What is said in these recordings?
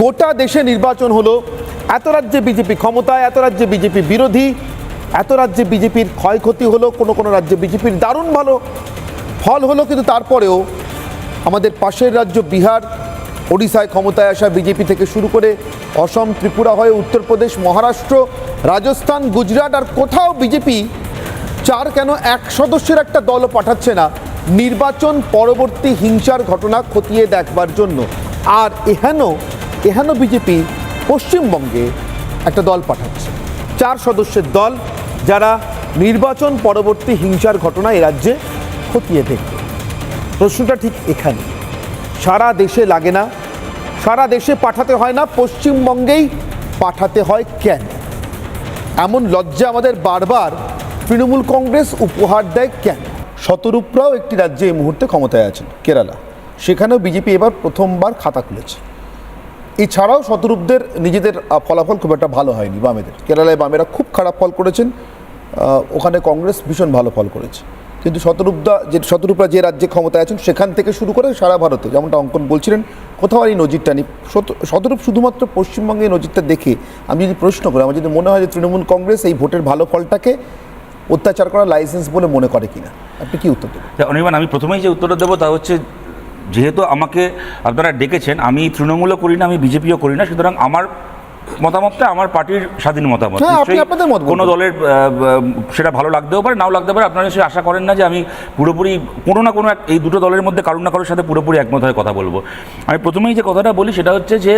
গোটা দেশে নির্বাচন হলো। এত রাজ্যে বিজেপি ক্ষমতায়, এত রাজ্যে বিজেপি বিরোধী, এত রাজ্যে বিজেপির ক্ষয়ক্ষতি হলো, কোনো কোনো রাজ্যে বিজেপির দারুণ ভালো ফল হলো, কিন্তু তারপরেও আমাদের পাশের রাজ্য বিহার, ওড়িশায় ক্ষমতায় আসা বিজেপি থেকে শুরু করে অসম, ত্রিপুরা হয়ে উত্তরপ্রদেশ, মহারাষ্ট্র, রাজস্থান, গুজরাট আর কোথাও বিজেপি চার কেন এক সদস্যের একটা দলও পাঠাচ্ছে না। নির্বাচন পরবর্তী হিংসার ঘটনা খতিয়ে দেখবার জন্য। আর এহেন এহেন বিজেপি পশ্চিমবঙ্গে একটা দল পাঠাচ্ছে। চার সদস্যের দল যারা নির্বাচন পরবর্তী হিংসার ঘটনা এ রাজ্যে খতিয়ে দেখবে। প্রশ্নটা ঠিক এখানে। সারা দেশে লাগে না। সারা দেশে পাঠাতে হয় না, পশ্চিমবঙ্গেই পাঠাতে হয় কেন? এমন লজ্জা আমাদের বারবার তৃণমূল কংগ্রেস উপহার দেয় কেন? শতরূপরাও একটি রাজ্যে এই মুহূর্তে ক্ষমতায় আছেন, কেরালা। সেখানেও বিজেপি এবার প্রথমবার খাতা খুলেছে। এছাড়াও শতরূপদের নিজেদের ফলাফল খুব একটা ভালো হয়নি বামেদের। কেরালায় বামেরা খুব খারাপ ফল করেছেন ওখানে কংগ্রেস ভীষণ ভালো ফল করেছে। কিন্তু শতরূপদা, যে শতরূপরা যে রাজ্যে ক্ষমতায় আছেন, সেখান থেকে শুরু করে সারা ভারতে, যেমনটা অঙ্কন বলছিলেন, কোথাও আর এই নজিরটা নেই। শতরূপ শুধুমাত্র পশ্চিমবঙ্গে এই নজিরটা দেখে আমি যদি প্রশ্ন করি, আমার যদি মনে হয় যে তৃণমূল কংগ্রেস এই ভোটের ভালো ফলটাকে অত্যাচার করা লাইসেন্স বলে মনে করে কিনা, আপনি কি উত্তর দেবেন? তা অনির্বাণ, আমি প্রথমেই যে উত্তরটা দেবো তা হচ্ছে যেহেতু আমাকে আপনারা ডেকেছেন আমি তৃণমূলও করি না আমি বিজেপিও করি না সুতরাং আমার মতামতটা আমার পার্টির স্বাধীন মতামত। হ্যাঁ, আপনাদের মত কোনো দলের সেটা ভালো লাগতেও পারে নাও লাগতে পারে আপনারা নিশ্চয়ই আশা করেন না যে আমি পুরোপুরি কোনো না কোনো এক এই দুটো দলের মধ্যে কারোর না কারোর সাথে পুরোপুরি একমত হয়ে কথা বলব। আমি প্রথমেই যে কথাটা বলি সেটা হচ্ছে যে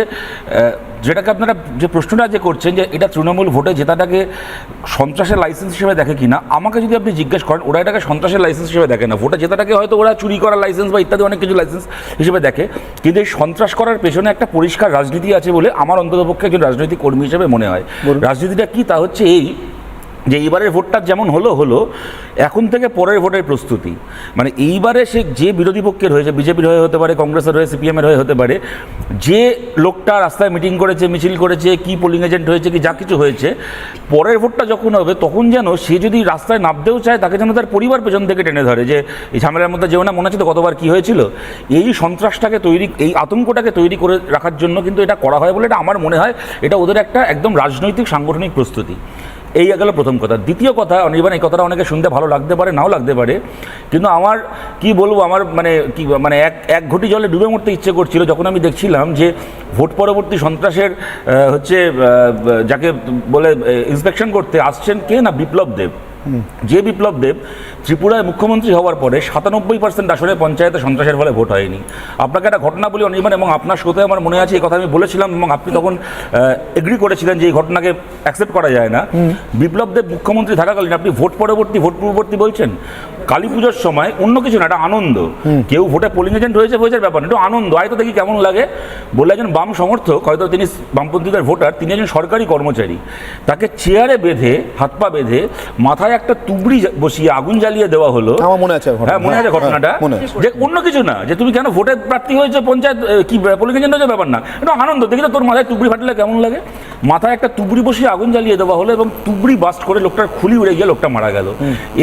যেটাকে আপনারা যে প্রশ্নটা যে করছেন যে এটা তৃণমূল ভোটে জেতাটাকে সন্ত্রাসের লাইসেন্স হিসেবে দেখে কিনা আমাকে যদি আপনি জিজ্ঞেস করেন ওরা এটাকে সন্ত্রাসের লাইসেন্স হিসেবে দেখে না। ভোটে জেতাটাকে হয়তো ওরা চুরি করার লাইসেন্স বা ইত্যাদি অনেক কিছু লাইসেন্স হিসেবে দেখে। কিন্তু এই সন্ত্রাস করার পেছনে একটা পরিষ্কার রাজনীতি আছে বলে আমার অন্ততপক্ষে একজন রাজনৈতিক কর্মী হিসেবে মনে হয়। রাজনীতিটা কি? তা হচ্ছে এই যে এইবারের ভোটটা যেমন হলো হলো, এখন থেকে পরের ভোটের প্রস্তুতি। মানে এইবারে সে যে বিরোধী পক্ষের হয়েছে, বিজেপির হয়ে হতে পারে, কংগ্রেসের হয়ে, সিপিএমের হয়ে হতে পারে, যে লোকটা রাস্তায় মিটিং করেছে, মিছিল করেছে, কি পোলিং এজেন্ট হয়েছে, কি যা কিছু হয়েছে, পরের ভোটটা যখন হবে, তখন যেন সে যদি রাস্তায় নামতেও চায়, তাকে যেন তার পরিবার পেছন থেকে টেনে ধরে যে, এই ঝামেলার মধ্যে যেও না, মনে হচ্ছে তো কতবার কী হয়েছিল? এই সন্ত্রাসটাকে তৈরি, এই আতঙ্কটাকে তৈরি করে রাখার জন্য কিন্তু এটা করা হয় বলে এটা আমার মনে হয়, এটা ওদের একটা একদম রাজনৈতিক সাংগঠনিক প্রস্তুতি। এই গেল প্রথম কথা। দ্বিতীয় কথা অনির্বাণ এই কথাটা অনেকে শুনতে ভালো লাগতে পারে, নাও লাগতে পারে, কিন্তু আমার কি বলব, আমার মানে কি মানে এক এক ঘটি জলে ডুবে মরতে ইচ্ছে করছিল যখন আমি দেখছিলাম যে ভোট পরবর্তী সন্ত্রাসের হচ্ছে যাকে বলে ইন্সপেকশন করতে আসছেন কে না বিপ্লব দেব। যে বিপ্লব দেব ত্রিপুরায় মুখ্যমন্ত্রী হওয়ার পরে সাতানব্বই পার্সেন্ট আসলে পঞ্চায়েতে সন্ত্রাসের ফলে ভোট হয়নি। আপনাকে একটা ঘটনা বলি অনির্বাণ এবং আপনার শোতে আমার মনে আছে এই কথা আমি বলেছিলাম এবং আপনি তখন এগ্রি করেছিলেন যে এই ঘটনাকে অ্যাকসেপ্ট করা যায় না। বিপ্লব দেব মুখ্যমন্ত্রী থাকাকালীন আপনি ভোট পরবর্তী ভোট পূর্ববর্তী বলছেন? কালী পুজোর সময় অন্য কিছু না এটা আনন্দ। কেউ ভোটে পোলিং এজেন্ট হয়েছে হয়েছে ব্যাপার না, একটু আনন্দ। হয়তো দেখি কেমন লাগে। বলে একজন বাম সমর্থক হয়তো তিনি বামপন্থীদের ভোটার তিনি একজন সরকারি কর্মচারী। তাকে চেয়ারে বেঁধে হাত পা বেঁধে মাথায় একটা তুবড়ি বসিয়ে আগুন জ্বালিয়ে দেওয়া হলো। আমার মনে আছে হ্যাঁ মনে আছে হ্যাঁ, ঘটনাটা? হ্যাঁ। যে অন্য কিছু না যে তুমি কেন ভোটের প্রার্থী হয়েছে পঞ্চায়েত কি পোলিং এজেন্ট হয়েছে ব্যাপার না এটা আনন্দ। দেখি তো তোর মাথায় তুবড়ি ফাটলে কেমন লাগে? মাথায় একটা তুবড়ি বসিয়ে আগুন জ্বালিয়ে দেওয়া হলো এবং তুবড়ি বাস্ট করে লোকটার খুলি উড়ে গিয়ে লোকটা মারা গেল।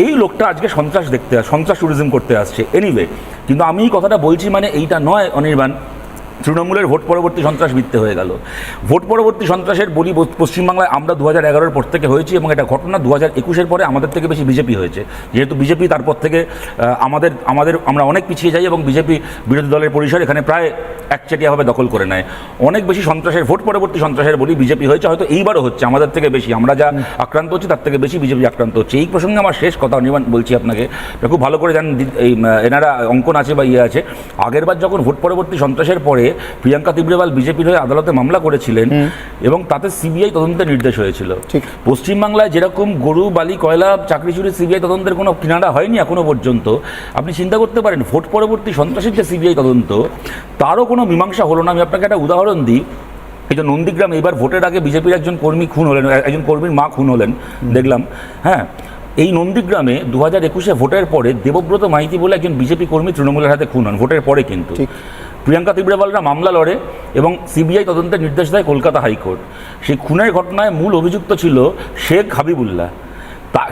এই লোকটা আজকে সন্ত্রাস দেখতে সন্ত্রাস ট্যুরিজম করতে আসছে। এনিওয়ে কিন্তু আমি এই কথাটা বলছি মানে এইটা নয় অনির্বাণ। তৃণমূলের ভোট পরবর্তী সন্ত্রাস মিথ্যে হয়ে গেল। ভোট পরবর্তী সন্ত্রাসের বলি পশ্চিমবাংলায় আমরা দু হাজার এগারোর পর থেকে হয়েছি এবং এটা ঘটনা দু হাজার একুশের পরে আমাদের থেকে বেশি বিজেপি হয়েছে। যেহেতু বিজেপি তারপর থেকে আমাদের আমাদের আমরা অনেক পিছিয়ে যাই এবং বিজেপি বিরোধী দলের পরিসর এখানে প্রায় একচেটিয়াভাবে দখল করে নেয়। অনেক বেশি সন্ত্রাসের ভোট পরবর্তী সন্ত্রাসের বলি বিজেপি হয়েছে হয়তো এইবারও হচ্ছে আমাদের থেকে বেশি। আমরা যা আক্রান্ত হচ্ছি তার থেকে বেশি বিজেপি আক্রান্ত হচ্ছে। এই প্রসঙ্গে আমার শেষ কথা অনির্বাণ বলছি আপনাকে। খুব ভালো করে জানেন এই এনারা অঙ্কন আছে বা ইয়ে আছে। আগেরবার যখন ভোট পরবর্তী সন্ত্রাসের পরে প্রিয়াঙ্কা তিব্রেওয়াল বিজেপির হয়ে আদালতে মামলা করেছিলেন এবং তাতে সিবিআই তদন্তের নির্দেশ হয়েছিল। ঠিক। পশ্চিমবাংলায় যেরকম গরু বালি কয়লা চাকরি চুরি সিবিআই তদন্তের কোনো কিনারা হয়নি এখনও পর্যন্ত আপনি চিন্তা করতে পারেন ভোট পরবর্তী সন্ত্রাসের যে সিবিআই তদন্ত তারও কোনো মীমাংসা হলো না। আমি আপনাকে একটা উদাহরণ দিই। এই যে নন্দীগ্রাম এবার ভোটের আগে বিজেপির একজন কর্মী খুন হলেন একজন কর্মীর মা খুন হলেন দেখলাম। হ্যাঁ এই নন্দীগ্রামে দু হাজার একুশে ভোটের পরে দেবব্রত মাইতি বলে একজন বিজেপি কর্মী তৃণমূলের হাতে খুন হন ভোটের পরে কিন্তু। প্রিয়াঙ্কা তিব্রেওয়ালরা মামলা লড়ে এবং সিবিআই তদন্তের নির্দেশ দেয় কলকাতা হাইকোর্ট। সেই খুনের ঘটনায় মূল অভিযুক্ত ছিল শেখ হাবিবুল্লাহ।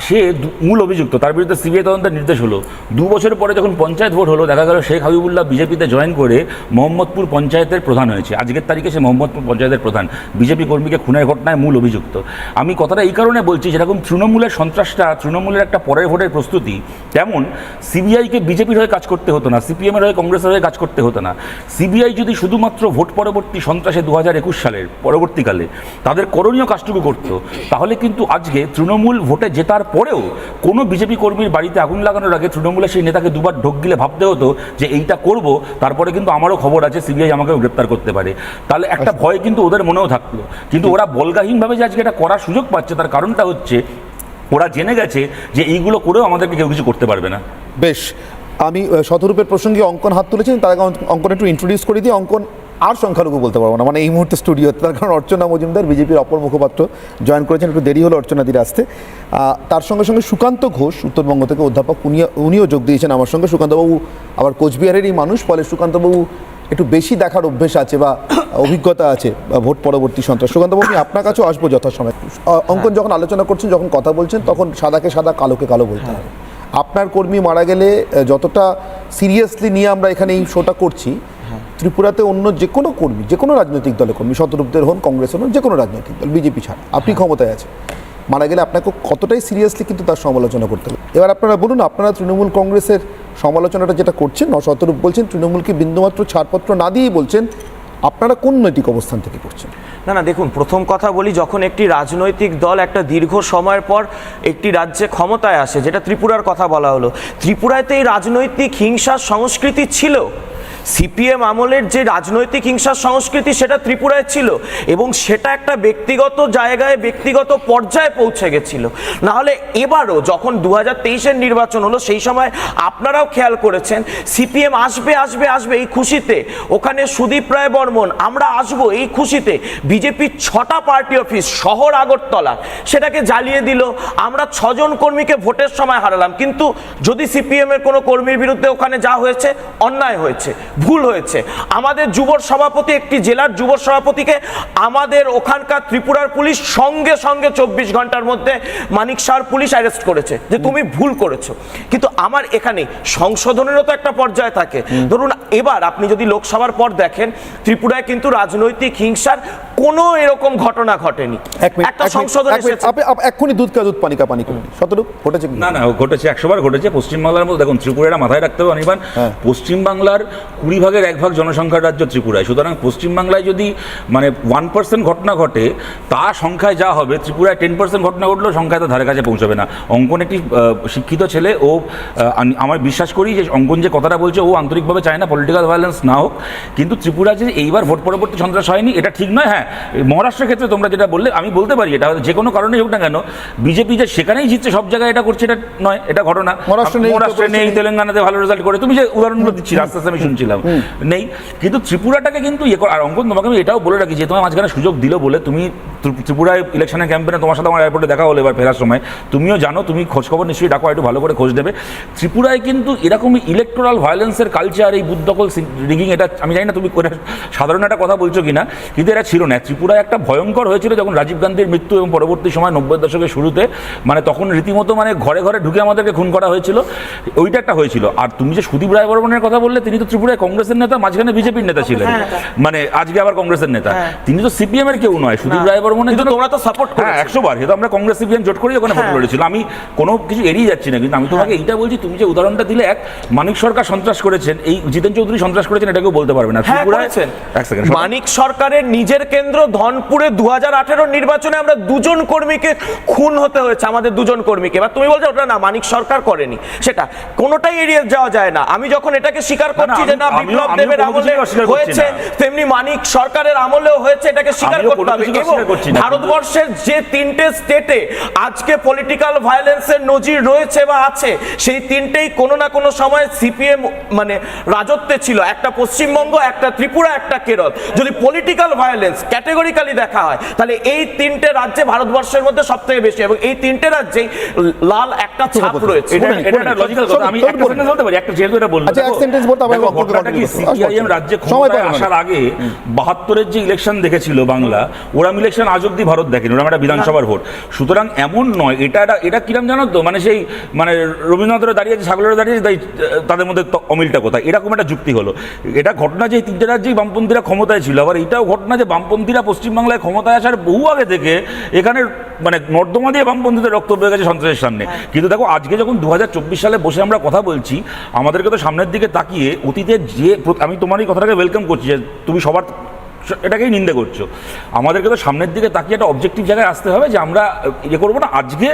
সে মূল অভিযুক্ত, তার বিরুদ্ধে সিবিআই তদন্তের নির্দেশ হলো। দু বছর পরে যখন পঞ্চায়েত ভোট হলো, দেখা গেল শেখ হাবিবুল্লাহ বিজেপিতে জয়েন করে মোহাম্মদপুর পঞ্চায়েতের প্রধান হয়েছে। আজকের তারিখে সে মোহাম্মদপুর পঞ্চায়েতের প্রধান। বিজেপি কর্মীকে খুনের ঘটনায় মূল অভিযুক্ত। আমি কথাটা এই কারণে বলছি যেরকম তৃণমূলের সন্ত্রাসটা, তৃণমূলের একটা পরের ভোটের প্রস্তুতি, তেমন সিবিআইকে বিজেপির হয়ে কাজ করতে হতো না সিপিএমের হয়ে কংগ্রেসের হয়ে কাজ করতে হতো না। সিবিআই যদি শুধুমাত্র ভোট পরবর্তী সন্ত্রাসে দু হাজার একুশ সালের পরবর্তীকালে তাদের করণীয় কাজটুকু করতো, তাহলে কিন্তু আজকে তৃণমূল ভোটে জেতার পরেও কোনো বিজেপি কর্মীর বাড়িতে আগুন লাগানোর আগে তৃণমূলের সেই নেতাকে দুবার ঢোক গিলে ভাবতে হতো যে এইটা করব তারপরে কিন্তু আমারও খবর আছে সিবিআই আমাকে গ্রেপ্তার করতে পারে। তাহলে একটা ভয় কিন্তু ওদের মনেও থাকল। কিন্তু ওরা বলগাহীনভাবে যে আজকে এটা করার সুযোগ পাচ্ছে তার কারণটা হচ্ছে ওরা জেনে গেছে যে এইগুলো করেও আমাদেরকে কেউ কিছু করতে পারবে না। বেশ আমি শতরূপের প্রসঙ্গে অঙ্কন হাত তুলেছেন তার আগে অঙ্কন একটু ইন্ট্রোডিউস করে দিই। অঙ্কন আর সংখ্যালঘু বলতে পারব না। মানে এই মুহূর্তে স্টুডিও তার কারণ অর্চনা মজুমদার, বিজেপির অপর মুখপাত্র, জয়েন করেছেন, একটু দেরি হলো অর্চনাদির আসতে। তার সঙ্গে সঙ্গে সুকান্ত ঘোষ, উত্তরবঙ্গ থেকে অধ্যাপক উনি উনিও যোগ দিয়েছেন আমার সঙ্গে। সুকান্তবাবু আবার কোচবিহারেরই মানুষ, ফলে সুকান্তবাবু একটু বেশি দেখার অভ্যেস আছে বা অভিজ্ঞতা আছে ভোট পরবর্তী সন্ত্রাস। সুকান্তবাবু, আমি আপনার কাছেও আসব যথাসময়। অঙ্কন যখন আলোচনা করছেন, যখন কথা বলছেন, তখন সাদাকে সাদা, কালোকে কালো বলতে হবে আপনার কর্মী মারা গেলে যতটা সিরিয়াসলি নিয়ে আমরা এখানে এই শোটা করছি ত্রিপুরাতে অন্য যে কোনো কর্মী যে কোনো রাজনৈতিক দলের কর্মী শতরূপদের হন কংগ্রেসের হন যে কোনো রাজনৈতিক দল বিজেপি ছাড়া আপনি ক্ষমতায় আছেন। মারা গেলে আপনাকে কতটাই সিরিয়াসলি কিন্তু তার সমালোচনা করতে হবে। এবার আপনারা বলুন আপনারা তৃণমূল কংগ্রেসের সমালোচনাটা যেটা করছেন ন শতরূপ বলছেন তৃণমূলকে বিন্দুমাত্র ছাড়পত্র না দিয়েই বলছেন আপনারা কোন নৈতিক অবস্থান থেকে করছেন না না দেখুন প্রথম কথা বলি যখন একটি রাজনৈতিক দল একটা দীর্ঘ সময়ের পর একটি রাজ্যে ক্ষমতায় আসে যেটা ত্রিপুরার কথা বলা হলো ত্রিপুরাতে এই রাজনৈতিক হিংসার সংস্কৃতি ছিল। সিপিএম আমলের যে রাজনৈতিক হিংসার সংস্কৃতি সেটা ত্রিপুরায় ছিল এবং সেটা একটা ব্যক্তিগত জায়গায়, ব্যক্তিগত পর্যায়ে পৌঁছে গেছিল। নাহলে এবারও যখন দু হাজার নির্বাচন হলো, সেই সময় আপনারাও খেয়াল করেছেন, সিপিএম আসবে আসবে আসবে এই খুশিতে। ওখানে সুদীপ রায় বর্মন, আমরা আসব এই খুশিতে। বিজেপির ছটা পার্টি অফিস, শহর আগরতলা, সেটাকে জ্বালিয়ে দিল। আমরা ছজন কর্মীকে ভোটের সময় হারালাম। কিন্তু যদি সিপিএমের কোনো কর্মীর বিরুদ্ধে ওখানে যা হয়েছে, অন্যায় হয়েছে। ভুল হয়েছে। আমাদের যুব সভাপতি একটি জেলার যুব সভাপতিকে আমাদের ওখানকার ত্রিপুরার পুলিশ সঙ্গে সঙ্গে চব্বিশ ঘণ্টার মধ্যে মানিক শাহর পুলিশ অ্যারেস্ট করেছে যে তুমি ভুল করেছ। কিন্তু আমার এখানে সংশোধনেরও তো একটা পর্যায় থাকে। ধরুন এবার আপনি যদি লোকসভার পর দেখেন ত্রিপুরায় কিন্তু রাজনৈতিক হিংসার কোনো এরকম ঘটনা ঘটেনি। এক একটা সংশোধন এসেছে। আপনি এক্ষুনি দুধ কা দুধ পানি কা পানি করুন শতরূপ ঘটেছে না না ঘটেছে একশো বার ঘটেছে। পশ্চিমবাংলার মধ্যে দেখুন ত্রিপুরাটা মাথায় রাখতে হবে অনির্বাণ। হ্যাঁ। পশ্চিমবাংলার কুড়ি ভাগের এক ভাগ জনসংখ্যার রাজ্য ত্রিপুরায়। সুতরাং পশ্চিমবাংলায় যদি মানে ওয়ান পার্সেন্ট ঘটনা ঘটে তা সংখ্যায় যা হবে ত্রিপুরায় টেন পার্সেন্ট ঘটনা ঘটলেও সংখ্যায় তো ধারে কাছে পৌঁছবে না। অঙ্কন একটি শিক্ষিত ছেলে ও আমি আমার বিশ্বাস করি যে অঙ্কন যে কথাটা বলছে ও আন্তরিকভাবে চায় না পলিটিক্যাল ভায়োলেন্স না হোক। কিন্তু ত্রিপুরা যে এইবার ভোট পরবর্তী সন্ত্রাস হয়নি এটা ঠিক নয়। হ্যাঁ মহারাষ্ট্রের ক্ষেত্রে তোমরা যেটা বললে আমি বলতে পারি এটা যে কোনো কারণেই হোক না কেন বিজেপি যে সেখানেই জিতছে সব জায়গায় এটা করছে এটা নয় এটা ঘটনা। মহারাষ্ট্রে নেই। তেলেঙ্গানাতে ভালো রেজাল্ট করে। তুমি যে উদাহরণগুলো দিচ্ছি আস্তে আস্তে আমি শুনছিলাম। নেই। কিন্তু ত্রিপুরাটাকে কিন্তু ইয়ে আর অঙ্কন তোমাকে আমি এটাও বলে রাখি যে তোমার মাঝখানে সুযোগ দিল বলে তুমি ত্রিপুরায় ইলেকশনের ক্যাম্পেনে তোমার সাথে আমার এয়ারপোর্টে দেখা হলো এবার ফেরার সময়। তুমিও জানো তুমি খোঁজখবর নিশ্চয়ই ডাকো একটু ভালো করে খোঁজ দেবে। ত্রিপুরায় কিন্তু এরকমই ইলেকট্রাল ভায়োলেন্সের কালচার এই বুদ্ধকল রিগিং এটা আমি জানি না তুমি করে সাধারণ একটা কথা বলছো কিনা কিন্তু এটা ছিল না। ত্রিপুরায় একটা ভয়ঙ্কর হয়েছিল যখন রাজীব গান্ধীর মৃত্যু এবং পরবর্তী সময় নব্বই দশকের শুরুতে মানে তখন রীতিমতো মানে ঘরে ঘরে ঢুকে আমাদেরকে খুন করা হয়েছিল। ওইটা একটা হয়েছিল। আর তুমি যে সুদীপ রায় বর্মনের কথা বললে তিনি তো ত্রিপুরায় কংগ্রেসের নেতা মাঝখানে বিজেপির নেতা ছিলেন। মানে আজকে আবার কংগ্রেসের নেতা। তিনি তো সিপিএম এর কেউ নয় সুদীপ রায় বর্মনের কিন্তু জন্য তোমরা তো সাপোর্ট হ্যাঁ একশো বার। সে তো আমরা কংগ্রেস সিপিএম জোট করেই ওখানে ভোট হ্যাঁ। লড়েছিল আমি কোনো কিছু এড়িয়ে যাচ্ছি না কিন্তু আমি তোমাকে এইটা বলছি তুমি যে উদাহরণটা দিলে এক মানিক সরকার সন্ত্রাস করেছেন এই জিতেন চৌধুরী সন্ত্রাস করেছেন এটা কেউ বলতে পারবে না। হ্যাঁ মানিক সরকারের নিজের কেন্দ্র ধনপুরে দু হাজার আঠেরো নির্বাচনে আমরা দুজন কর্মীকে খুন হতে হয়েছে আমাদের দুজন কর্মীকে। এবার তুমি বলছো ওটা না মানিক সরকার করেনি। সেটা কোনোটাই এড়িয়ে যাওয়া যায় না। আমি যখন এটাকে স্বীকার করছি যে না বিপ্লব আমিও দেবের আমলে হয়েছে তেমনি মানিক সরকারের আমলেও হয়েছে এটাকে স্বীকার করতে হবে এবং ভারতবর্ষের যে তিনটে স্টেটে আজকে পলিটিক্যাল ভায়োলেন্সের নজির রয়েছে বা আছে সেই তিনটেই কোনো না কোনো সময় সিপিএম মানে রাজত্বে ছিল। একটা পশ্চিমবঙ্গ একটা ত্রিপুরা একটা কেরল। যদি পলিটিক্যাল ভায়োলেন্স ক্যাটেগরিক্যালি দেখা হয় তাহলে এই তিনটে রাজ্যে ভারতবর্ষের মধ্যে সব থেকে বেশি এবং এই তিনটে রাজ্যেই লাল একটা ছাপ রয়েছে। এটা একটা লজিক্যাল কথা। আমি একটা। সেন্টেন্স বলতে পারি একটা যেহেতু এটা বললাম। ঘটনাটা কি সিপিআইএম রাজ্যে ক্ষমতায় আসার আগে বাহাত্তরের যে ইলেকশন দেখেছিল বাংলা ওরা ইলেকশন আজ অব্দি ভারত দেখেনি ওরা একটা বিধানসভার ভোট। সুতরাং এমন নয় এটা এটা কিরম জানো তো? মানে সেই মানে রবীন্দ্রনাথের দাঁড়িয়ে আছে দাঁড়িয়ে তাই তাদের মধ্যে অমিলটা কোথায়? এরকম একটা যুক্তি হলো। এটা ঘটনা যে তিনটে রাজ্যেই বামপন্থীরা ক্ষমতায় ছিল আবার এটাও ঘটনা যে বামপন্থীরা পশ্চিমবাংলায় ক্ষমতায় আসার বহু আগে থেকে এখানে মানে নর্দমা দিয়ে বামপন্থীদের রক্ত বয়ে গেছে সন্ত্রাসের সামনে। কিন্তু দেখো আজকে যখন দু হাজার চব্বিশ সালে বসে আমরা কথা বলছি আমাদেরকে তো সামনের দিকে তাকিয়ে অতীতের যে আমি তোমার এই কথাটাকে ওয়েলকাম করছি যে তুমি সবার এটাকেই নিন্দে করছ। আমাদেরকে তো সামনের দিকে তাকিয়ে একটা অবজেক্টিভ জায়গায় আসতে হবে যে আমরা ইয়ে করব না। আজকে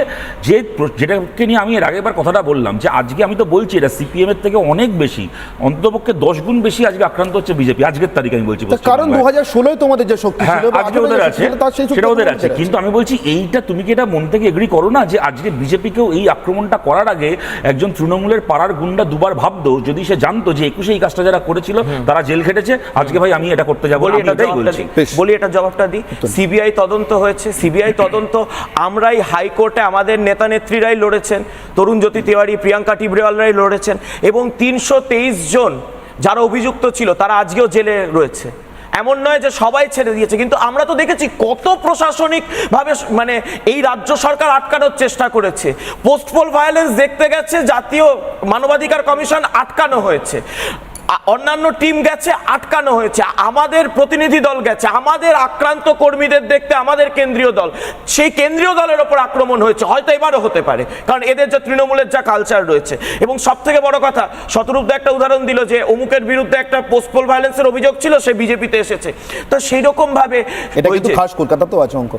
যে যেটাকে নিয়ে আমি এর আগে একবার কথাটা বললাম যে আজকে আমি তো বলছি এটা সিপিএম এর থেকে অনেক বেশি অন্ততপক্ষে দশ গুণ বেশি আজকে আক্রান্ত হচ্ছে বিজেপি। আজকের তারিখে আমি বলছি কারণ দু হাজার ষোলোয় তোমাদের যে শক্তি হ্যাঁ আজকে ওদের আছে সেটা ওদের আছে। আছে। কিন্তু আমি বলছি এইটা তুমি কি এটা মন থেকে এগ্রি করো না যে আজকে বিজেপিকেও এই আক্রমণটা করার আগে একজন তৃণমূলের পাড়ার গুন্ডা দুবার ভাবতো যদি সে জানতো যে একুশে এই কাজটা যারা করেছিল তারা জেল খেটেছে আজকে ভাই আমি এটা করতে যাব। জবাবটা দিই। বলি এটা জবাবটা দিই। সিবিআই তদন্ত হয়েছে। সিবিআই তদন্ত আমরাই হাইকোর্টে আমাদের নেতা নেত্রীরাই লড়েছেন। তরুণ জ্যোতি তিওয়ারি প্রিয়াঙ্কা টিবরেওয়ালরাই লড়েছেন। এবং তিনশো তেইশ জন যারা অভিযুক্ত ছিল তারা আজকেও জেলে রয়েছে। এমন নয় যে সবাই ছেড়ে দিয়েছে কিন্তু আমরা তো দেখেছি কত প্রশাসনিক ভাবে মানে এই রাজ্য সরকার আটকানোর চেষ্টা করেছে। পোস্টপোল ভায়োলেন্স দেখতে গেছে জাতীয় মানবাধিকার কমিশন আটকানো হয়েছে। অন্যান্য টিম গেছে আটকানো হয়েছে। আমাদের প্রতিনিধি দল গেছে আমাদের আক্রান্ত কর্মীদের দেখতে আমাদের কেন্দ্রীয় দল। সেই কেন্দ্রীয় দলের ওপর আক্রমণ হয়েছে হয়তো এবারও হতে পারে কারণ এদের যে তৃণমূলের যা কালচার রয়েছে। এবং সব থেকে বড় কথা শতরূপ একটা উদাহরণ দিল যে অমুকের বিরুদ্ধে একটা পোস্টপোল ভায়োলেন্সের অভিযোগ ছিল সে বিজেপিতে এসেছে। তো সেই রকম ভাবে এটা কিন্তু খাস কলকাতা তো আছে অঙ্ক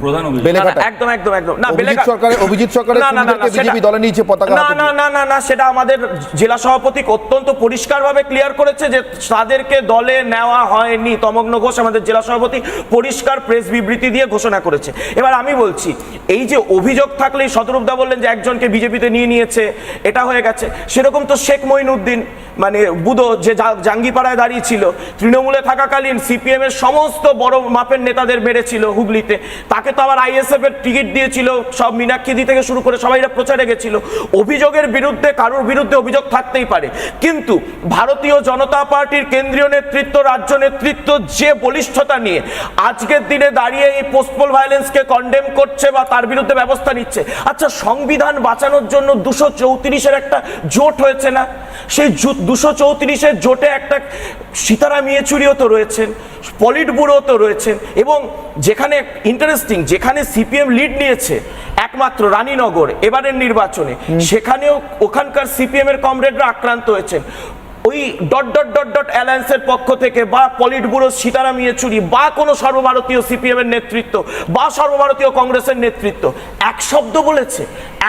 একদম একদম একদম। না বেলেঘাটা- সরকারের- অভিজিৎ সরকারের BJP দলে নিয়েছে পতাকা না না না না না সেটা আমাদের জেলা সভাপতি অত্যন্ত পরিষ্কারভাবে ক্লিয়ার করেছে যে তাদেরকে দলে নেওয়া হয়নি। তমগ্ন ঘোষ আমাদের জেলা সভাপতি পরিষ্কার প্রেস বিবৃতি দিয়ে ঘোষণা করেছে। এবার আমি বলছি, এই যে অভিযোগ থাকলেই শতরূপদা বললেন যে একজনকে বিজেপিতে নিয়ে নিয়েছে, এটা হয়ে গেছে। সেরকম তো শেখ মঈনুদ্দিন মানে বুধো যে জাঙ্গিপাড়ায় দাঁড়িয়ে ছিল তৃণমূলে থাকাকালীন সিপিএম এর সমস্ত বড় মাপের নেতাদের মেরেছিল হুগলিতে। তাকে তো আবার আইএসএফ এর টিকিট দিয়েছিল, সব মীনাক্ষী দি থেকে শুরু করে সবাইরা প্রচারে গেছিল। অভিযোগের বিরুদ্ধে, কারোর বিরুদ্ধে অভিযোগ থাকতেই পারে। কিন্তু ভারতীয় জনতা পার্টির কেন্দ্রীয় নেতৃত্ব রাজ্য নেতৃত্ব যে বলিষ্ঠতা নিয়ে আজকের দিনে দাঁড়িয়ে এই পোস্টপোল ভায়োলেন্সকে কন্ডেম করছে বা তার বিরুদ্ধে ব্যবস্থা নিচ্ছে। আচ্ছা সংবিধান বাঁচানোর জন্য দুশো চৌত্রিশের একটা জোট হয়েছে না? সেই দুশো চৌত্রিশের জোটে একটা সীতারাম ইয়েচুরিও তো রয়েছেন পলিট ব্যুরো তো রয়েছেন এবং যেখানে ইন্টারেস্টিং যেখানে সিপিএম লিড নিয়েছে একমাত্র রানীনগর এবারের নির্বাচনে সেখানেও ওখানকার সিপিএম এর কমরেডরা আক্রান্ত হয়েছেন। ওই ডট ডট ডট ডট অ্যালায়েন্সের পক্ষ থেকে বা পলিট ব্যুরো সীতারাম ইয়েচুরি বা কোনো সর্বভারতীয় সিপিএম এর নেতৃত্ব বা সর্বভারতীয় কংগ্রেসের নেতৃত্ব, এক শব্দ বলেছে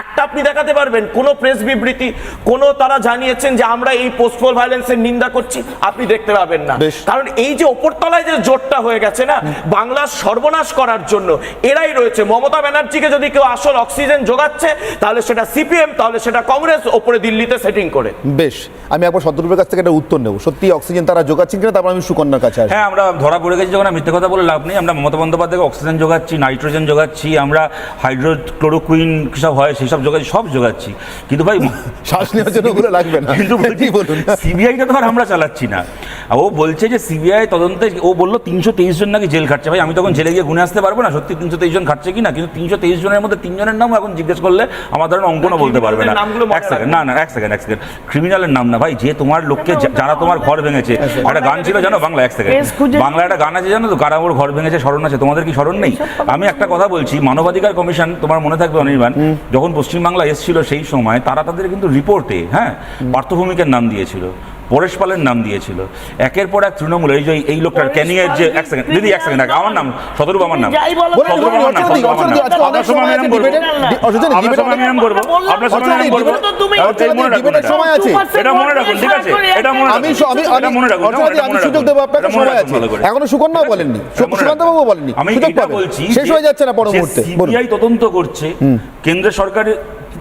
একটা আপনি দেখাতে পারবেন কোনো প্রেস বিবৃতি কোনো তারা জানিয়েছেন যে আমরা এই পোস্টপোল ভায়োলেন্সের নিন্দা করছি আপনি দেখতে পাবেন না। বেশ। কারণ এই যে ওপরতলায় যে জোটটা হয়ে গেছে না বাংলার সর্বনাশ করার জন্য এরাই রয়েছে। মমতা ব্যানার্জিকে যদি কেউ আসল অক্সিজেন যোগাচ্ছে তাহলে সেটা সিপিএম তাহলে সেটা কংগ্রেস ওপরে দিল্লিতে সেটিং করে। বেশ আমি একবার শত্রুপের কাছ থেকে একটা উত্তর নেব। সত্যি অক্সিজেন তারা যোগাচ্ছেন কিনা তারপর আমি সুকন্যার কাছে হ্যাঁ আমরা ধরা পড়ে গেছি যখন মিথ্যে কথা বলে লাভ নেই। আমরা মমতা বন্দ্যোপাধ্যায়কে অক্সিজেন যোগাচ্ছি নাইট্রোজেন যোগাচ্ছি আমরা হাইড্রোক্লোরোকুইন সব হয় সেই সব যোগাচ্ছি সব যোগাচ্ছি। কিন্তু ভাই শ্বাস নেওয়ার জন্য ওগুলো লাগবে না। কিন্তু কি বলুন? সিবিআইটা তো আর আমরা চালাচ্ছি না। ও বলছে যে সিবিআই তদন্তে ও বলল তিনশো তেইশ জন নাকি জেল খাটছে। ভাই আমি তখন জেলে গিয়ে গুনে আসতে পারব না। সত্যি তিনশো তেইশ জন খাটছে কি না? কিন্তু তিনশো তেইশ জনের মধ্যে তিনজনের নাম এখন জিজ্ঞেস করলে আমার ধরেন অঙ্কনও বলতে পারবে না। এক সেকেন্ড না না এক সেকেন্ড এক সেকেন্ড ক্রিমিনালের নাম না। ভাই যে তোমার লোককে যারা তোমার ঘর ভেঙেছে একটা গান ছিল জানো বাংলা এক সেকেন্ড বাংলা একটা গান আছে জানো তো? কারা ওর ঘর ভেঙেছে স্মরণ আছে। তোমাদের কি স্মরণ নেই? আমি একটা কথা বলছি মানবাধিকার কমিশন তোমার মনে থাকবে অনির্বাণ যখন পশ্চিমবাংলা এসেছিল সেই সময় তারা তাদের কিন্তু রিপোর্টে হ্যাঁ পার্থভূমিকের নাম দিয়েছিল। পরেশ পালের নাম দিয়েছিল। একের পর এক তৃণমূল এই যে এই লোকটার ক্যানিং এর যে এক সেকেন্ড দিদি এক সেকেন্ড আমার নাম শতরূপ আমার নাম। যাই বলো, শতরূপ আমার নাম, শতরূপ আমার নাম। আপনার সময় সময় আমি আছে করব। debate-এ- অর্চনা দি, আপনার সময় আমি এরম আপনার সময় আমি এরম করব অর্চনা দি, এই মনে রাখুন সময় আছে। এটা মনে রাখুন ঠিক আছে। এটা মনে আমি রাখুন স- আমি এটা মনে রাখুন অর্চনা দি, এটা আমি সুযোগ রাখুন। আপনাকে সময় আছে। এখনও বলেননি। সুকান্ত বাবু বলেননি। আমি সুযোগ বলছি শেষ হয়ে যাচ্ছে না সিবিআই তদন্ত করছে। কেন্দ্র সরকারের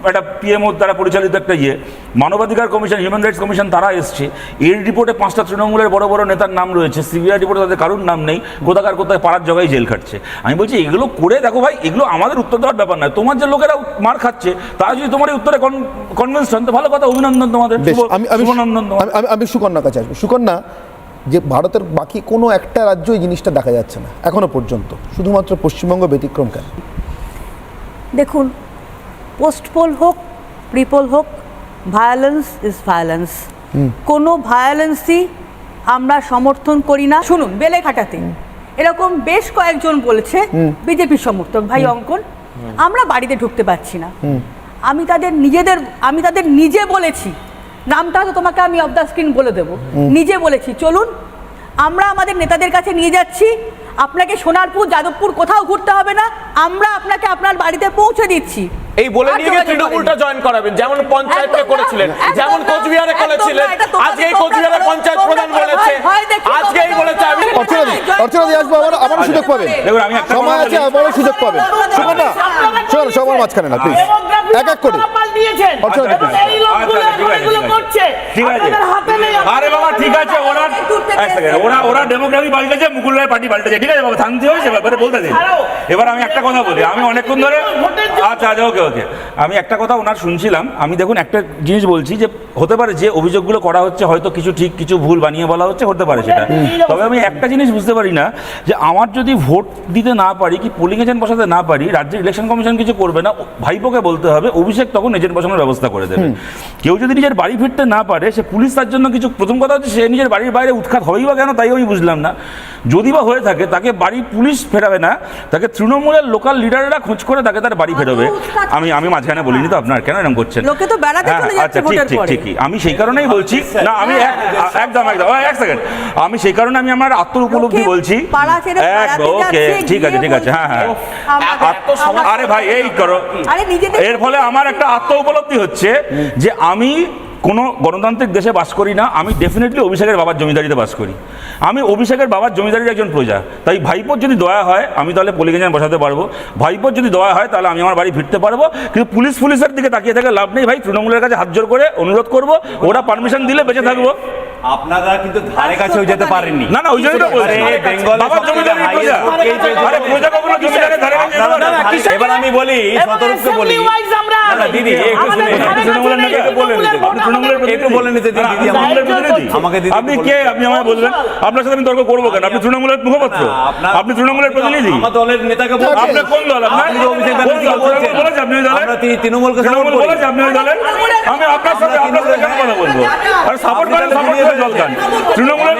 একটা পিএমও দ্বারা পরিচালিত একটা ইয়ে মানবাধিকার কমিশন হিউম্যান রাইটস কমিশন তারা এসছে। এর রিপোর্টে পাঁচটা তৃণমূলের বড় বড় নেতার নাম রয়েছে। সিবিআই রিপোর্টে তাদের কারোর নাম নেই কোথাকার কোথায় পাড়ার জগায় জেল খাটছে। আমি বলছি এগুলো করে দেখো ভাই এগুলো আমাদের উত্তর দেওয়ার ব্যাপার নয়। তোমার যে লোকেরা মার খাচ্ছে তারা যদি তোমার উত্তরে কনভিন্স হন তো ভালো কথা অভিনন্দন তোমাদের। শুভনন্দন আমি সুকন্যার কাছে আসব। সুকন্যা যে ভারতের বাকি কোনো একটা রাজ্য এই জিনিসটা দেখা যাচ্ছে না এখনও পর্যন্ত। শুধুমাত্র পশ্চিমবঙ্গ ব্যতিক্রম কেন? দেখুন পোস্টপোল হোক প্রিপোল হোক ভায়োলেন্স ইজ ভায়োলেন্স কোনো ভায়োলেন্সই আমরা সমর্থন করি না। শুনুন বেলে খাটাতে। এরকম বেশ কয়েকজন বলেছে বিজেপি সমর্থক। ভাই অঙ্কন আমরা বাড়িতে ঢুকতে পারছি না। আমি তাদের নিজেদের আমি তাদের নিজে বলেছি। নামটা হয়তো তোমাকে আমি অফ দ্য স্ক্রিন বলে দেবো। নিজে বলেছি। চলুন আমরা আমাদের নেতাদের কাছে নিয়ে যাচ্ছি। আপনাকে সোনারপুর যাদবপুর কোথাও ঘুরতে হবে না। আমরা আপনাকে আপনার বাড়িতে পৌঁছে দিচ্ছি। এই বলে নিয়ে গিয়ে তৃণমূলটা জয়েন করাবেন যেমন পঞ্চায়েতে করেছিলেন যেমন কোচবিহারে করেছিলেন আজকে এই কোচবিহারে পঞ্চায়েত প্রধান বলেছে দেখি, আজকেই বলেছে আমি অর্চনা অর্চনা দি আসব আবার আবার সুযোগ পাবেন দেখুন আমি একটা সময় আছে। আবারও সুযোগ পাবেন সুকন্যা শোন সবার মাঝখানে না প্লিজ এক এক করে। অর্চনা আচ্ছা, ঠিক আছে, ঠিক আছে, আরে বাবা ঠিক আছে ওরা ওরা ওরা ডেমোক্রেসি পাল্টেছে মুকুল রায় পার্টি পাল্টেছে ঠিক আছে বাবা শান্তি হয়েছে ব্যাপারে বলতে দিন এবার আমি একটা কথা বলি আমি অনেকক্ষণ ধরে আচ্ছা আচ্ছা ওকে ওকে। আমি একটা কথা ওনার শুনছিলাম। আমি দেখুন একটা জিনিস বলছি যে হতে পারে যে অভিযোগগুলো করা হচ্ছে হয়তো কিছু ঠিক কিছু ভুল বানিয়ে বলা হচ্ছে হতে পারে সেটা। তবে আমি একটা জিনিস বুঝতে পারি না যে আমার যদি ভোট দিতে না পারি কি পোলিং এজেন্ট বসাতে না পারি রাজ্যের ইলেকশন কমিশন কিছু করবে না ভাইপোকে বলতে হবে অভিষেক তখন এজেন্ট বসানোর ব্যবস্থা করে দেবে। কেউ যদি নিজের বাড়ি ফিরতে না পারে সে পুলিশ তার জন্য কিছু প্রথম কথা হচ্ছে সে নিজের বাড়ির বাইরে উৎখাত হবেই বা কেন তাই আমি বুঝলাম না। যদি বা হয়ে থাকে তাকে বাড়ি পুলিশ ফেরাবে না তাকে তৃণমূলের লোকাল লিডাররা খোঁজ করে তাকে তার বাড়ি ফেরবে। আমি আমি মাঝখানে বলিনি তো আপনার কেন এরকম করছেন? লোকে তো বেড়াতে হ্যাঁ, চলে যাচ্ছে আচ্ছা ঠিক ঠিক ঠিকই। আমি সেই কারণেই বলছি না আমি এক- একদম একদম। এক সেকেন্ড। আমি সেই কারণে আমি আমার আত্ম উপলব্ধি বলছি। ওকে ঠিক আছে ঠিক আছে হ্যাঁ হ্যাঁ। আরে ভাই এই করো। এর ফলে আমার একটা আত্ম উপলব্ধি হচ্ছে যে আমি কোনো গণতান্ত্রিক দেশে বাস করি না, আমি ডেফিনেটলি অভিষেকের বাবার জমিদারিতে বাস করি। আমি অভিষেকের বাবার জমিদারির একজন প্রজা, তাই ভাইপোর যদি দয়া হয়, আমি তাহলে পলিগেঞ্জান বসাতে পারব। ভাইপোর যদি দয়া হয়, তাহলে আমি আমার বাড়ি ফিরতে পারব। কিন্তু পুলিশ পুলিশের দিকে তাকিয়ে থাকে লাভ নেই ভাই, তৃণমূলের কাছে হাত জোর করে অনুরোধ করব, ওরা পারমিশন দিলে বেঁচে থাকব। আপনারা কিন্তু ধারে কাছেও যেতে পারেননি। না না ওই জন্যই তো বলছি। আরে, বেঙ্গলের বাবার সবথেকে প্রজা। আরে প্রজা কখনো জমিদারের ধারে কাছে যেতে না। এবার আমি বলি শতরূপকে বলি। না, না, দিদি একটু শুনে তৃণমূলের নেতা, একটু বলে নিতে তৃণমূলের একটু বলে নিতে দিন, দিদি, আমাকে- দিদি আপনি কে আপনি আমায় বলবেন? আপনার সাথে আমি তর্ক করব কেন? আপনি তৃণমূলের মুখপাত্র। আপনি তৃণমূলের প্রতিনিধি। আমার দলের নেতাকে। আপনি কোন দল? আপনার আপনি তৃণমূলকে বলেছে আপনি দলের আমি আপনার সাথে আপনার সাথে কেন কথা বলব? আর সাপোর্ট করেন সাপোর্ট করে জল খান তৃণমূলের।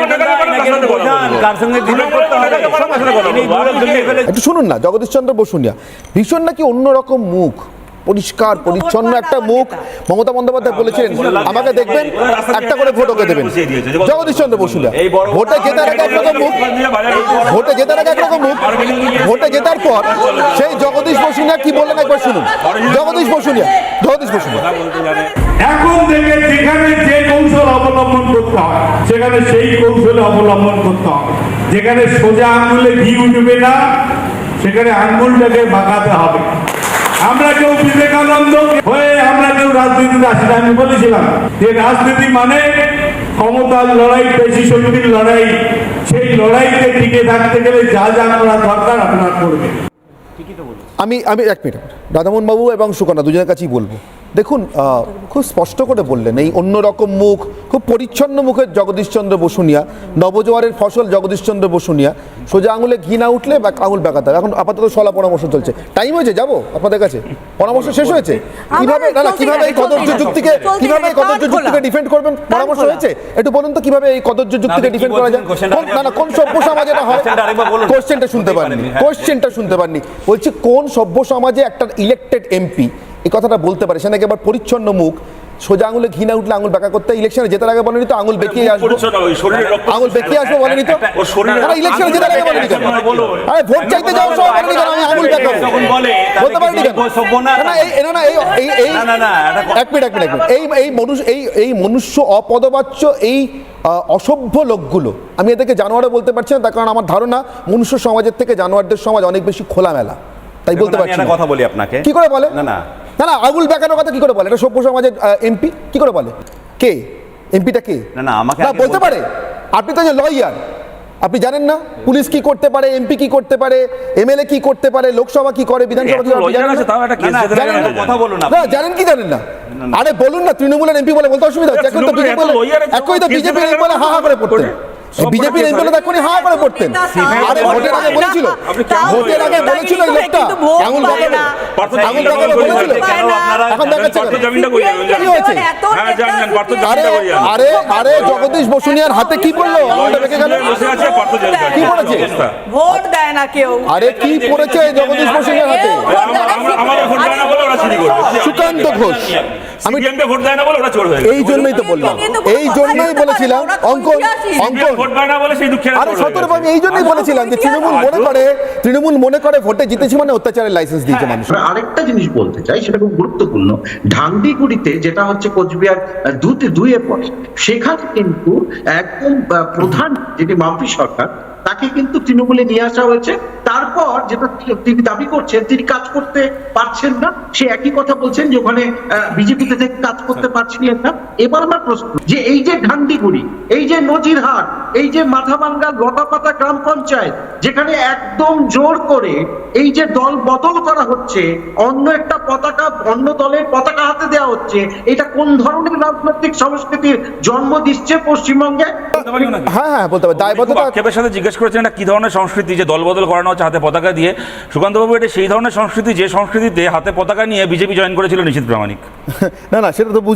একটু শুনুন না জগদীশ চন্দ্র বসুনিয়া ভীষণ নাকি অন্যরকম মুখ। পরিষ্কার পরিচ্ছন্ন একটা মুখ মমতা বন্দ্যোপাধ্যায় বলেছেন আমাকে দেখবেন একটা করে ভোট ওকে দেবেন। জগদীশ চন্দ্র এই বড়- ভোটে জেতার আগে একরকম মুখ ভোটে জেতার আগে একরকম মুখ ভোটে জেতার পর সেই জগদীশ বসুনিয়া কি বললেন একবার শুনুন। জগদীশ বসুনিয়া জগদীশ বসুনিয়া এখন থেকে যেখানে যে কৌশল অবলম্বন করতে হয় সেখানে সেই কৌশলে অবলম্বন করতে হবে। যেখানে সোজা আঙুলে ঘি উঠবে না সেখানে আঙুলটাকে বাঁকাতে হবে। আমরা কেউ বিবেকানন্দ হয়ে আমরা কেউ রাজনীতিতে আসি আমি বলেছিলাম যে রাজনীতি মানে ক্ষমতার লড়াই, পেশি শক্তির লড়াই। সেই লড়াইতে টিকে থাকতে গেলে যা যা করা দরকার আপনার করবে আমি আমি এক মিনিট। রাধামোহন বাবু এবং সুকন্যা, দুজনের কাছেই বলব। দেখুন আহ, খুব স্পষ্ট করে বললেন এই অন্যরকম মুখ খুব পরিচ্ছন্ন মুখের জগদীশচন্দ্র বসুনিয়া নবজোয়ারের ফসল জগদীশচন্দ্র বসুনিয়া সোজা আঙুলে ঘি না উঠলে বা আঙুল বেঁকাতে এখন আপাতত সলা পরামর্শ চলছে। টাইম হয়েছে যাব আপনাদের কাছে? পরামর্শ শেষ হয়েছে? কীভাবে না কীভাবে এই কদর্য যুক্তিকে কীভাবে এই কদর্য যুক্তিকে ডিফেন্ড করবেন? পরামর্শ হয়েছে? একটু বলুন তো কীভাবে এই কদর্য যুক্তিকে ডিফেন্ড করা যায়? না না কোন সভ্য সমাজে না হয়। কোশ্চেনটা কোশ্চেনটা শুনতে পারেননি পারেনি। কোশ্চেনটা শুনতে পারেননি বলছি কোন সভ্য সমাজে একটা ইলেক্টেড এমপি এই কথাটা বলতে পারে। সে নাকি আবার পরিচ্ছন্ন মুখ সোজা আঙুলে ঘি না উঠলে আঙুল বেঁকা করতে ইলেকশনে জেতার আগে বলেনি তো আঙুল বেঁকিয়ে আসব। আঙুল বেঁকিয়ে আসব বলেনি তো? ইলেকশনে জেতার আগে বলেনি কেন? আরে ভোট চাইতে যাওয়ার সময় বলেনি কেন? আমি আঙুল বলে, বলতে পারেনি কেন? না? এই না না এই এই এই এক মিনিট এক মিনিট এই এই মনুষ্য এই এই মনুষ্য অপদবাচ্য এই অসভ্য লোকগুলো আমি এদেরকে জানোয়ারও বলতে পারছি না তার কারণ আমার ধারণা মনুষ্য সমাজের থেকে জানোয়ারদের সমাজ অনেক বেশি খোলামেলা। তাই বলতে পারছি। কথা বলি আপনাকে। কি করে বলে? না না না না আঙুল বেঁকানোর কথা কি করে বলে? এটা সভ্য সমাজের এমপি কি করে বলে? কে? এমপিটা কে? না, না, আমাকে না বলতে পারে? আপনি তো লয়ার আপনি জানেন না? পুলিশ কি করতে পারে? এমপি কি করতে পারে? এমএলএ কি করতে পারে? লোকসভা কি করে? বিধানসভা কি করে, জানেন আছে না? তাও একটা কেস না, যেতে জানেন লাগে না? না। কথা বলুন না জানেন কি জানেন না? আরে বলুন না তৃণমূলের এমপি বলে বলতে অসুবিধা হচ্ছে। এখন তো বিজেপি একই তো কেস বিজেপি বলে হা হা করে লাগে পড়তেন না? বিজেপির এমপিরা এখনই হা করে পড়তেন। আরে ভোটের আগে বলেছিল। ভোটের আগে বলেছিল এই লোকটা আঙুল দেখাবে আঙুল দেখাবে বলেছিল এখন দেখাচ্ছে পার্থ কেন? জামিনটা কই যাবে কি হয়েছে? হ্যাঁ জান জান পার্থ আরে কই যাবে আরে আরে জগদীশ বসুনিয়ার হাতে কি পড়ল? আঙুলটা বেঁকে গেল। বসে আছে পার্থ জামিনটা কি? অবস্থা ভোট দেয় না কেউ। আরে কি পড়েছে জগদীশ বসুনিয়ার হাতে? দেয় চুরি করবে। সুকান্ত ঘোষ। আমি- ভোট দেয় না বলে ওরা চোর হয়ে এই জন্যই তো বললাম। এই জন্যই বলেছিলাম অঙ্কন অঙ্কন। ভোট পায় না বলে সেই দুঃখের আরে সতেরো আমি এই জন্যই বলেছিলাম যে তৃণমূল মনে করে তৃণমূল মনে করে ভোটে জিতেছি মানে অত্যাচারের লাইসেন্স দিয়েছে মানুষ আরেকটা জিনিস বলতে চাই সেটা খুব গুরুত্বপূর্ণ। ঢান্ডিগুড়িতে যেটা হচ্ছে কোচবিহার দুতে পড়ে সেখানে কিন্তু একদম প্রধান যেটি মাম্পি সরকার তাকে কিন্তু তৃণমূলে নিয়ে আসা হয়েছে। তারপর যেটা তিনি দাবি করছেন তিনি কাজ করতে পারছেন না। সে একই কথা বলছেন যে ওখানে বিজেপিতে থেকে কাজ করতে পারছিলেন না। এবার আমার প্রশ্ন যে এই যে ঢান্ডিগুড়ি এই যে নজিরহাট এই যে মাথাভাঙ্গা লতাপাতা গ্রাম পঞ্চায়েত যেখানে একদম জোর করে এই যে দল বদল করা হচ্ছে অন্য একটা পতাকা অন্য দলের পতাকা হাতে দেওয়া হচ্ছে এটা কোন ধরনের রাজনৈতিক সংস্কৃতির জন্ম দিচ্ছে পশ্চিমবঙ্গে? হ্যাঁ হ্যাঁ বলতে হবে দায়বদ্ধতা জিজ্ঞেস করেছেন এটা কি ধরনের সংস্কৃতি যে দলবদল করানো হচ্ছে হাতে পতাকা দিয়ে? সুকান্তবাবু, এটা সেই ধরনের সংস্কৃতি যে সংস্কৃতিতে হাতে পতাকা নিয়ে বিজেপি জয়েন করেছিল নিশীত প্রামাণিক? না না, সেটা তো বুঝলাম।